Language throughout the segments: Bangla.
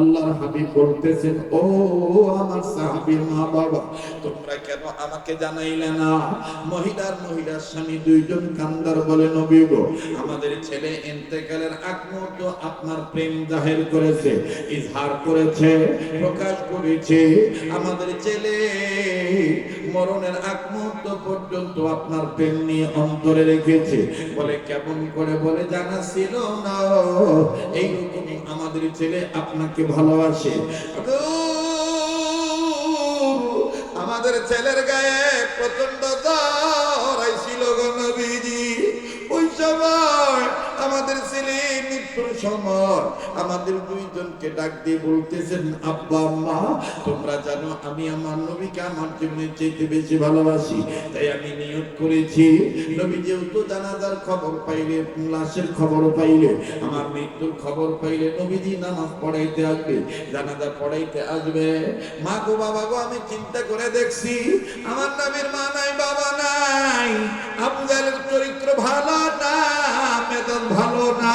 আল্লাহর হাবিব বলতেছেন ও আমার সাহাবীর মা বাবা, তোমরা কেন আমাকে জানাইলে না? মহিলার মহিলার স্বামী দুইজন কান্দার বলে, নবী গো, আমাদের ছেলে ইন্তেকালের আগ মুহূর্ত আপনার প্রেম জাহির করেছে, ইজহার করেছে, প্রকাশ করেছে। আমাদের ছেলে মরণের আগ মুহূর্ত পর্যন্ত আপনার প্রেম নিয়ে অন্তরে রেখেছে। বলে কেমন করে বলে জানা ছিল না। এইরকম আমাদের ছেলে আপনাকে ভালোবাসে। আমাদের ছেলের গায়ে প্রচণ্ড জ্বর। আমাদের দুইজনকে ডাক দিয়ে বলতেছেন, আব্বা, আম্মা, তোমরা জানো আমি আমার নবীকে আমার জন্য চেয়ে বেশি ভালোবাসি, তাই আমি নিয়োগ করেছি। নবী যেহেতু জানাজার খবর পাইলে, লাশের খবর পাইলে, আমার মৃত্যুর খবর পাইলে নবীজি নামাজ পড়াইতে আসবে, জানাজা পড়াইতে আসবে। মা গো, বাবা গো, আমি চিন্তা করে দেখছি, আমার নবীর মা নাই, বাবা নাই আবুজালের চরিত্র ভালো না মেদন ভালো না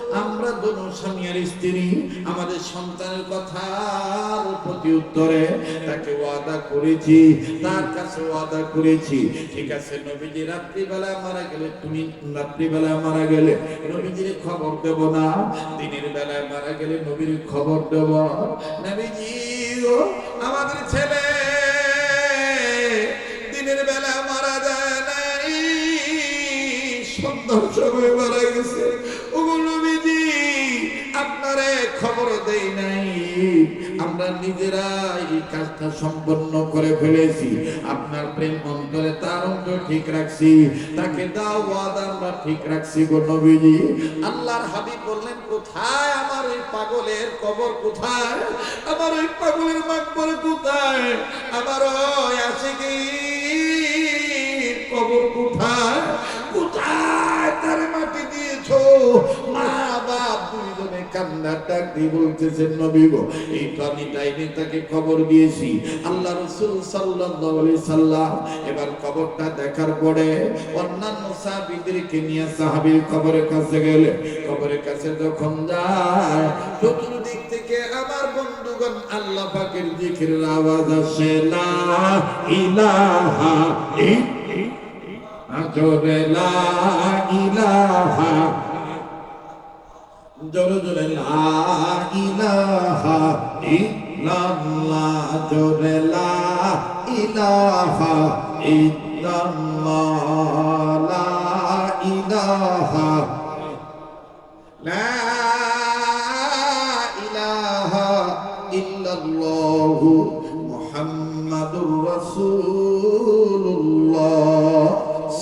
আমরা দোনো স্বামী আর স্ত্রী, আমাদের সন্তানের কথার প্রতি উত্তরে তাকে ওয়াদা করেছি, তার কাছে ওয়াদা করেছি। ঠিক আছে, নবীজি রাত্রিবেলায় মারা গেলে, তুমি রাত্রিবেলায় মারা গেলে নবীজির খবর দেব না, দিনের বেলায় মারা গেলে নবীর খবর দেব। নবীজি আমাদের ছেলে কাজটা সম্পন্ন করে ফেলেছি। আপনার প্রেম অন্তরে তার অন্তর ঠিক রাখছি। তাকে দাও ওয়াদা আমরা ঠিক রাখছি গো নবীজি। আল্লাহর হাবিব বললেন, কোথায় আমার ওই পাগলের কবর? কোথায়? আমার ওই পাগলের মাকবর কোথায়? আমার ওই আশিকি কবর কোথায়? কোথায় তার মাটি দিয়েছ? মা কান্নার ডাক দিয়ে বলতেছেন নবী গো? এই তো আমি তাকে খবর দিয়েছি। আল্লাহ রসুল সাল্লাল্লাহু আলাইহি সাল্লাম এবার কবরটা দেখার পরে অন্যান্য সাহাবীদেরকে নিয়ে সাহাবীর কবরের কাছে গেলে। কবরের কাছে যখন যায়, চতুর্দিক থেকে আমার বন্ধুগণ আল্লাহ পাকের জিকিরের আওয়াজ আসে, লা ইলাহা ইল্লাল্লাহ। জোরে লা ইলাহা জোরে জোরে লা ইলাহা ইল্লাল্লাহ, জোরে লা ইলাহা ইল্লাল্লাহ, লা ইলাহা লা ইলাহা ইল্লাল্লাহু মুহাম্মাদুর রাসূলুল্লাহ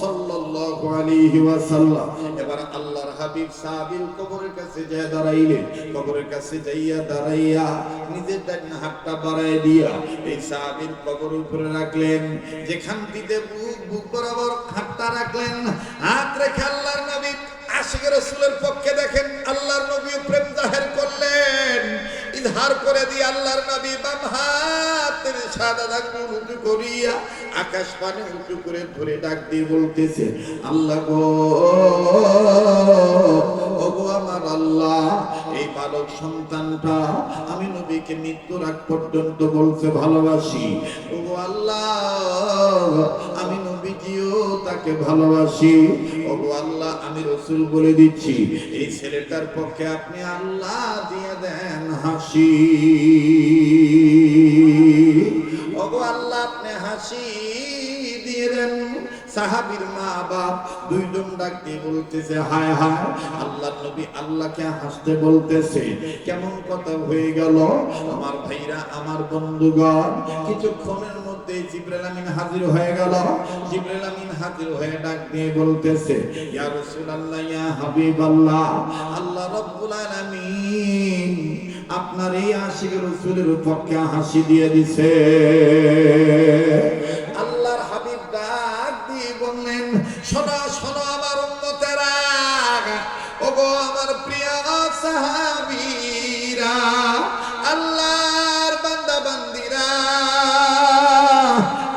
সাল্লাল্লাহু আলাইহি ওয়াসাল্লাম। হাবিব সাবিল কবরের কাছে যায় দাঁড়াইলেন কবরের কাছে যাইয়া দাঁড়াইয়া নিজের ডান হাতটা বাড়াই দিয়া এই সাবিল কবর উপরে রাখলেন। যেখান থেকে বুক বুক বরাবর হাতটা রাখলেন। হাত রেখে আল্লাহর নবী আশিকের রসুলের পক্ষে দেখেন, আল্লাহর নবী প্রেম ইজহার করে দিয়ে আল্লাহর নবী বাম হাতের সাদা আঙ্গুল উঁচু করিয়া আকাশ পানে উঁচু করে ধরে ডাক দিয়ে বলতেছে, আল্লাহ গো আমার আল্লাহ, এই বালক সন্তানটা আমি নবীকে মৃত্যুর আগ পর্যন্ত বলতে ভালোবাসি। ওগো আল্লাহ, আমি নবীজিও তাকে ভালোবাসি। আমি রসুল বলে দিচ্ছি, এই ছেলেটার পক্ষে আপনি আল্লাহ দিয়ে দেন হাসি। ওগো আল্লাহ, আপনি হাসি দিয়ে দেন। সাহাবীর মা বাপ দুইজন ডাক দিয়ে বলতেছে, হায় হায় আল্লাহ নবী আল্লাহকে হাসতে বলতেছে। কেমন কথা হয়ে গেল? আমার ভাইরা, আমার বন্ধুগণ, কিছুক্ষণের মধ্যে জিব্রাইল আমিন হাজির হয়ে গেল। জিব্রাইল আমিন হাজির হয়ে ডাক দিয়ে বলতেছে, ইয়া রাসূলুল্লাহ, ইয়া হাবিবাল্লাহ, আল্লাহ রাব্বুল আলামিন আপনার এই আশিক রসুলের পক্ষে হাসি দিয়ে দিছে। আল্লাহর হাবিব ডাক দিয়ে বললেন শোনো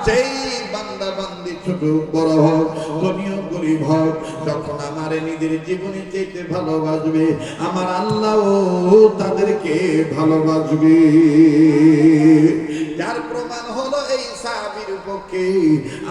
যেই বান্দা বান্দি ছোট বড় হোক ধনী হোক, গরিব হোক যখন আমার নিজের জীবনে চাইতে ভালোবাসবে আমার আল্লাহ তাদেরকে ভালোবাসবে। যার প্রমাণ পক্ষে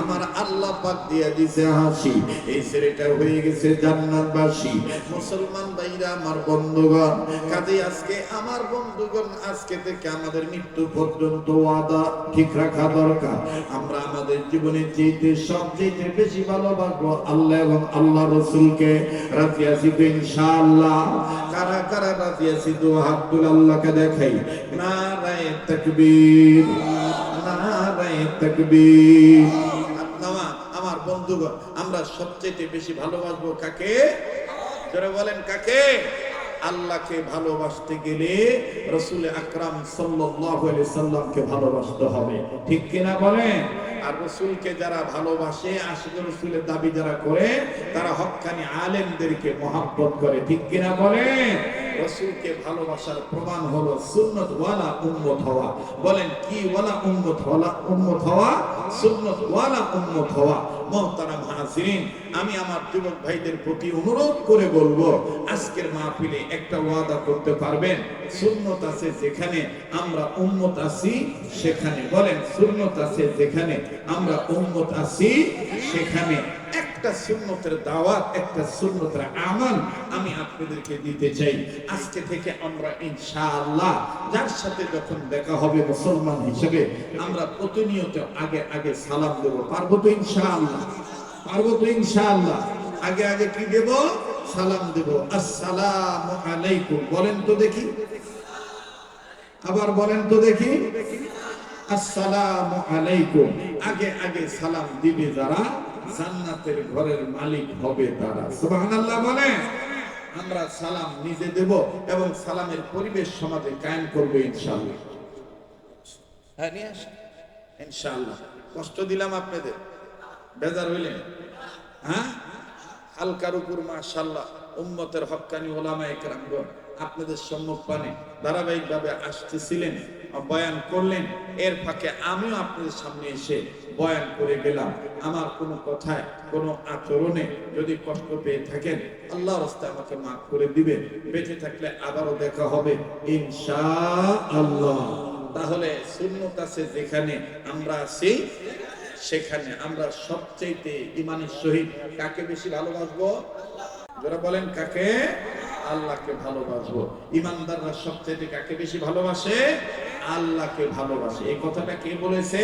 আমার আল্লাহ পাক দিয়া দিছে হাসি। এই ছেলেটা হয়ে গেছে জান্নাতবাসী। মুসলমান ভাইরা, আমার বন্ধুগণ কাজে আজকে আমার বন্ধুগণ, আজকে থেকে আমাদের মৃত্যু পর্যন্ত ওয়াদা ঠিক রাখা দরকার। আমরা আমাদের জীবনে যেতে সবচেয়ে বেশি ভালোবাসবো আল্লাহ এবং আল্লাহ রসুলকে। রাজি আছি তো ইনশাআল্লাহ। কারা কারা রাজি আছি তো আব্দুল আল্লাহকে দেখাই। নারায়ে তাকবীর নারায়ে তাকবীর। আমার বন্ধুগণ, আমরা সবচেয়ে বেশি ভালোবাসবো কাকে? যারা বলেন কাকে? আল্লাহকে ভালোবাসতে গেলে রসুল আকরাম আলাইহি সাল্লামকে ভালোবাসতে হবে। ঠিক কিনা বলেন? আর রসুলকে যারা ভালোবাসে, আশিক রসুলের দাবি যারা করে, তারা হক্কানি আলেমদেরকে মহাব্বত করে। ঠিক কিনা বলেন? রসুলকে ভালোবাসার প্রমাণ হলো সুন্নত ওয়ালা উম্মত হওয়া। বলেন কি ওয়ালা উম্মত উম্মত হওয়া? সুন্নত ওয়ালা উম্মত হওয়া। মহতারাম আমি আমার যুবক ভাইদের প্রতি অনুরোধ করে বলব, আজকের মাহফিলে একটা ওয়াদা করতে পারবেন। সুন্নত আছে যেখানে আমরা উম্মত আছি, সেখানে। বলেন, সুন্নত আছে যেখানে আমরা উম্মত আছি, সেখানে। একটা সুন্নতের দাওয়াত, একটা সুন্নতের আমল আমি আপনাদেরকে দিতে চাই। আজকে থেকে আমরা ইনশাআল্লাহ যার সাথে যখন দেখা হবে মুসলমান হিসেবে, আমরা প্রতিনিয়ত আগে আগে সালাম দেব। পারব তো ইনশাআল্লাহ? পারব তো ইনশাআল্লাহ? আগে আগে কি দেব? সালাম দেব। আসসালামু আলাইকুম। বলেন তো দেখি। আবার বলেন তো দেখি। আসসালামু আলাইকুম। আগে আগে সালাম দিবে যারা, জান্নাতের ঘরের মালিক হবে তারা। সুবহানাল্লাহ বলেন। আমরা সালাম নিজে দেব এবং সালামের পরিবেশ সমাজে কায়েম করব ইনশাল্লাহ হ্যাঁ ইনশাআল্লাহ। কষ্ট দিলাম আপনাদের। বেজার হইলেন। হ্যাঁ? হালকার উপর মাশাল্লাহ উম্মতের হকানি ওলামা একরামগণ আপনাদের সম্মুখ পানে ধারাবাহিকভাবে আসতেছিলেন, বয়ান করলেন। এর ফাঁকে আমিও আপনাদের সামনে এসে বয়ান করে গেলাম। আমার কোনো কথায়, কোনো আচরণে যদি কষ্ট পেয়ে থাকেন, আল্লাহ রাস্তায় আমাকে মাফ করে দিবে বেঁচে থাকলে আবারও দেখা হবে ইনশা আল্লাহ তাহলে শূন্যত আছে যেখানে আমরা আছি, সেখানে আমরা সবচেয়ে ইমানের সহিত কাকে বেশি ভালোবাসবো? যারা বলেন, কাকে? আল্লাহকে ভালোবাসবো। ইমানদাররা সবচেয়ে কাকে বেশি ভালোবাসে? আল্লাহকে ভালোবাসে। এই কথাটা কে বলেছে?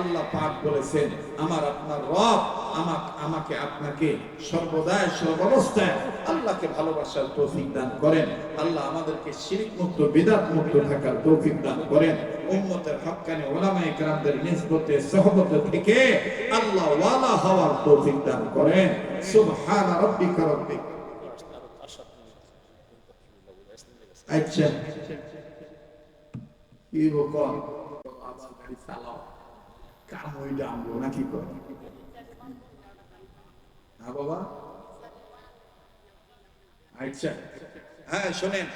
আল্লাহ পাক বলেছেন, আমার আপনার রব আমাকে আমাকে আপনাকে সর্বদাই, সর্বাবস্থায় আল্লাহকে ভালোবাসার তৌফিক দান করেন। আল্লাহ আমাদেরকে শিরিক মুক্ত, বিদাত মুক্ত থাকার তৌফিক দান করেন। উম্মতের হক্কানি, ওলামায়ে কেরামদের নিসবতে, সহবত থেকে আল্লাহ ওয়ালা হওয়ার তৌফিক দান করেন। সুবহান রাব্বিকা রাব্বিক আচ্ছা কি আচ্ছা হ্যাঁ শোনেন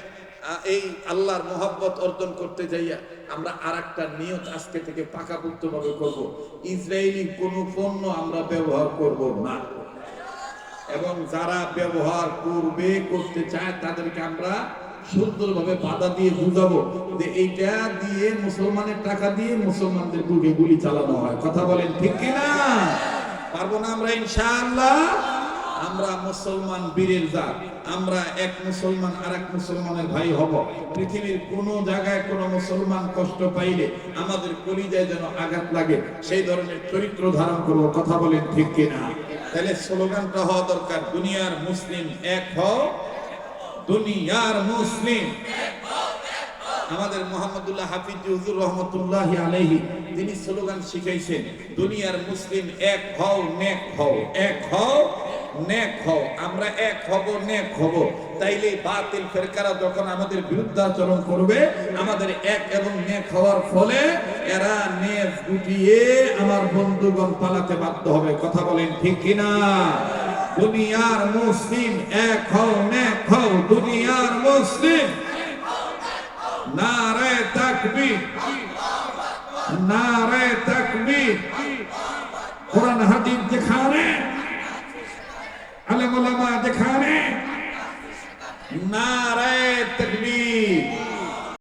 এই আল্লাহর মোহাব্বত অর্জন করতে যাইয়া আমরা আর একটা নিয়ত আজকে থেকে পাকাপোক্ত ভাবে করব। ইসরায়েলি কোনো পণ্য আমরা ব্যবহার করব না। এবং যারা ব্যবহার করবে, করতে চায়, তাদেরকে আমরা সুন্দরভাবে বাধা দিয়ে বুঝাবো যে এইটা দিয়ে মুসলমানের টাকা দিয়ে মুসলমানদের বুকে গুলি চালানো হয়। কথা বলেন ঠিক কিনা? পারব না আমরা, ইনশাআল্লাহ? আমরা মুসলমান বীরের জাত। আমরা এক মুসলমান আর এক মুসলমানের ভাই হব। পৃথিবীর কোন জায়গায় কোন মুসলমান কষ্ট পাইলে আমাদের কলিজায় যেন আঘাত লাগে, সেই ধরনের চরিত্র ধারণ করব। কথা বলেন ঠিক কিনা? তাহলে স্লোগানটা হওয়া দরকার, দুনিয়ার মুসলিম এক হও, দুনিয়ার মুসলিম আমাদের মোহাম্মদুল্লাহ হাফিজ হুজুর রহমতুল্লাহ আলহী তিনি স্লোগান শিখাইছেন, দুনিয়ার মুসলিম এক হও, নেক হও, এক হও। নেক হও, আমরা এক হব, নেক হব। তাইলে বাতিল ফেরকারা যখন আমাদের বিরুদ্ধাচরণ করবে, আমাদের এক এবং নেক হওয়ার ফলে এরা নেক গুটিয়ে আমার বন্ধুগণ পালাতে বাধ্য হবে। কথা বলেন ঠিক কিনা? দুনিয়ার মুসলিম এক হও